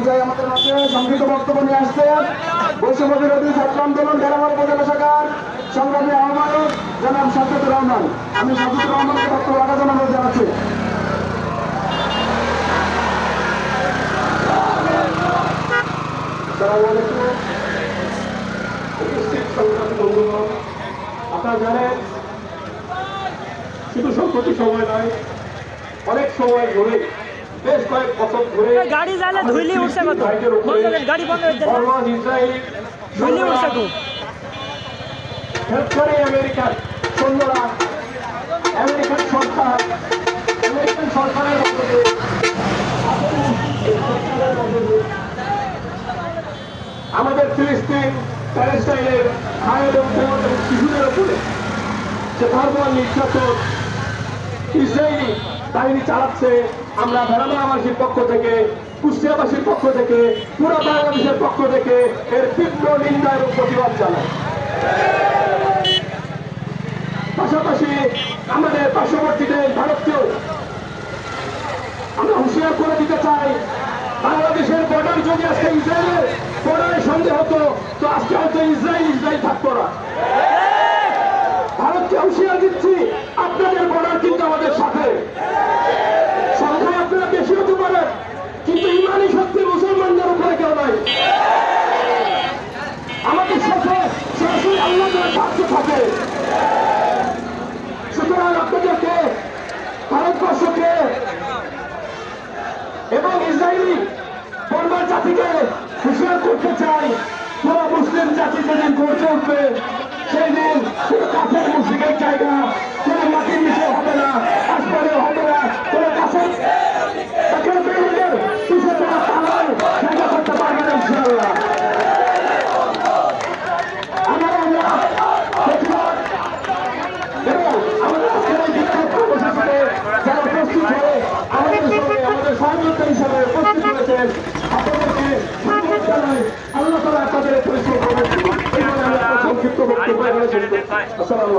পর্যায়ে আমাদের মাঝে সংক্ষিপ্ত বক্তব্য নিয়ে আসছেন বৈষম্য বিরোধী ছাত্র আন্দোলন বেড়ামার উপজেলা শাখার সংগ্রামী আহ্বায়ক জনাব সাজ্জাদুর রহমান। আমি সাজ্জাদুর রহমানকে বক্তব্য রাখার জন্য অনুরোধ জানাচ্ছি আপনারা জানেন, শুধু সম্প্রতি সময় নয়, অনেক সময় ধরে বেশ কয়েক বছর ধরে গাড়ি জ্বালে ধুইলি উঠছে কত? গাড়ি বন্ধ করে দেন ধুইলি উঠছে খুব। হেল্প করে আমেরিকার সৈন্যরা। আমেরিকান সরকার আমেরিকান সরকারের আমাদের ফিলিস্তিন প্যালেস্টাইনের ভাইয়ের উপর শিশুদের উপরে যে ধর্ম নির্যাতন ইসরায়েলি বাহিনী চালাচ্ছে। আমরা ভেড়ামাবাসীর পক্ষ থেকে, কুষ্টিয়াবাসীর পক্ষ থেকে পুরো বাংলাদেশের পক্ষ থেকে এর তীব্র নিন্দা এবং প্রতিবাদ জানাই। পাশাপাশি আমাদের পার্শ্ববর্তী দেশ ভারতকেও আমরা হুঁশিয়ার করে দিতে চাই, বাংলাদেশের বর্ডার যদি আজকে ইসরায়েলের বর্ডারের সঙ্গে হতো, তো আজকে হয়তো ইসরায়েল ইসরায়েল থাকতো না ভারতকে হুঁশিয়ার দিচ্ছি আপনাদের বর্ডার কিন্তু আমাদের সাথে সংখ্যায় আপনারা বেশি হতে পারেন কিন্তু ইমানি শক্তি মুসলমানদের উপরে কেউ নাই আমাদের সাথে সরাসরি আল্লাহ থাকে সুতরাং আপনাদেরকে ভারতবর্ষকে এবং ইসরায়েলি বর্মার জাতিকে হুঁশিয়ার করতে চাই, পুরো মুসলিম জাতি যেদিন গড়ে উঠবে, সেই দিন কাঠের মুসলিমের জায়গা কোনো মাটির নিচে হবে না আসমানে হবে না কোনো কাছের কাঠের বিল্ডিংয়ের পিছনে কোনো পালার জায়গা করতে পারবে না ইনশাআল্লাহ আমার আমরা প্রতিবাদ এবং আমাদের আজকের এই বিক্ষোভ কর্মসূচিতে যারা উপস্থিত হয়ে আমাদের সঙ্গে আমাদের সহযোগিতা হিসাবে উপস্থিত হয়েছেন। আপনাদেরকে আল্লাহ তালা আপনাদের পরিচয় করবেন সংক্ষিপ্ত বক্তব্য। আসসালামু